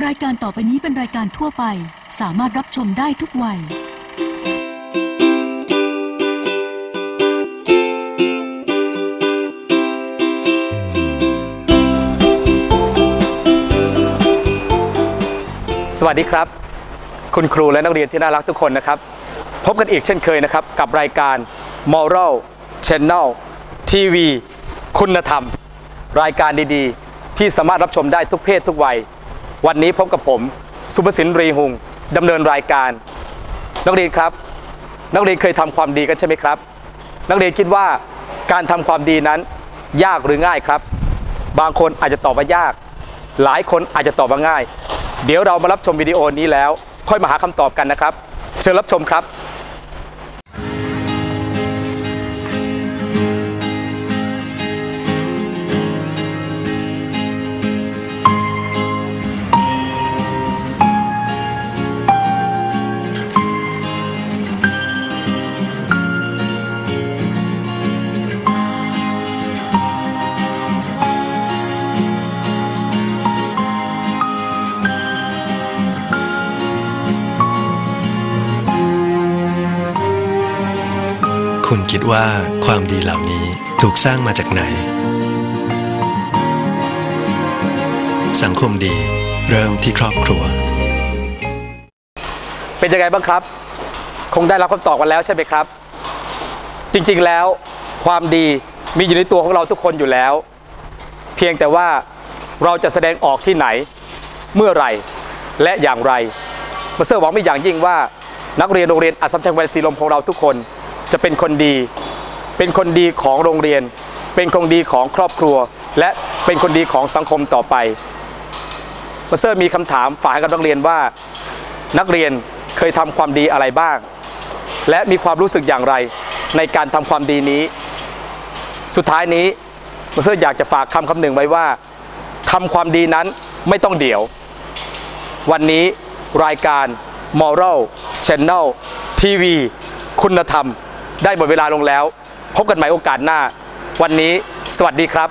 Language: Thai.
รายการต่อไปนี้เป็นรายการทั่วไป สามารถรับชมได้ทุกวัย สวัสดีครับ คุณครูและนักเรียนที่น่ารักทุกคนนะครับ พบกันอีกเช่นเคยนะครับ กับรายการ Moral Channel TV คุณธรรม รายการดีๆ ที่สามารถรับชมได้ทุกเพศทุกวัย วันนี้พบกับผมสุภสินรีหุงดำเนินรายการ นักเรียนครับ นักเรียนเคยทำความดีกันใช่ไหมครับ นักเรียนคิดว่าการทำความดีนั้น ยากหรือง่ายครับ บางคนอาจจะตอบว่ายาก หลายคนอาจจะตอบว่าง่าย เดี๋ยวเรามารับชมวิดีโอนี้แล้ว ค่อยมาหาคำตอบกันนะครับ เชิญรับชมครับ คุณคิดว่าความดีเหล่านี้ถูกสร้างมาจากไหน สังคมดีเริ่มที่ครอบครัว เป็นยังไงบ้างครับ คงได้รับคำตอบกันแล้วใช่ไหมครับ จริงๆแล้วความดีมีอยู่ในตัวของเราทุกคนอยู่แล้ว เพียงแต่ว่าเราจะแสดงออกที่ไหน เมื่อไหร่และอย่างไรมาเซอร์หวังไม่อย่างยิ่งว่านักเรียนโรงเรียนอัสสัมชัญแวนซีลมของเราทุกคน จะเป็นคนดี เป็นคนดีของโรงเรียน เป็นคนดีของครอบครัว และเป็นคนดีของสังคมต่อไปมาเซอร์มีคำถามฝากให้กับนักเรียนว่า นักเรียนเคยทำความดีอะไรบ้าง และมีความรู้สึกอย่างไรในการทำความดีนี้ สุดท้ายนี้มาเตอร์อยากจะฝากคำคำหนึ่งไว้ว่าทำความดีนั้นไม่ต้องเดี่ยว วันนี้รายการ Moral Channel TV คุณธรรม ได้หมดเวลาลงแล้ว พบกันใหม่โอกาสหน้า วันนี้ สวัสดีครับ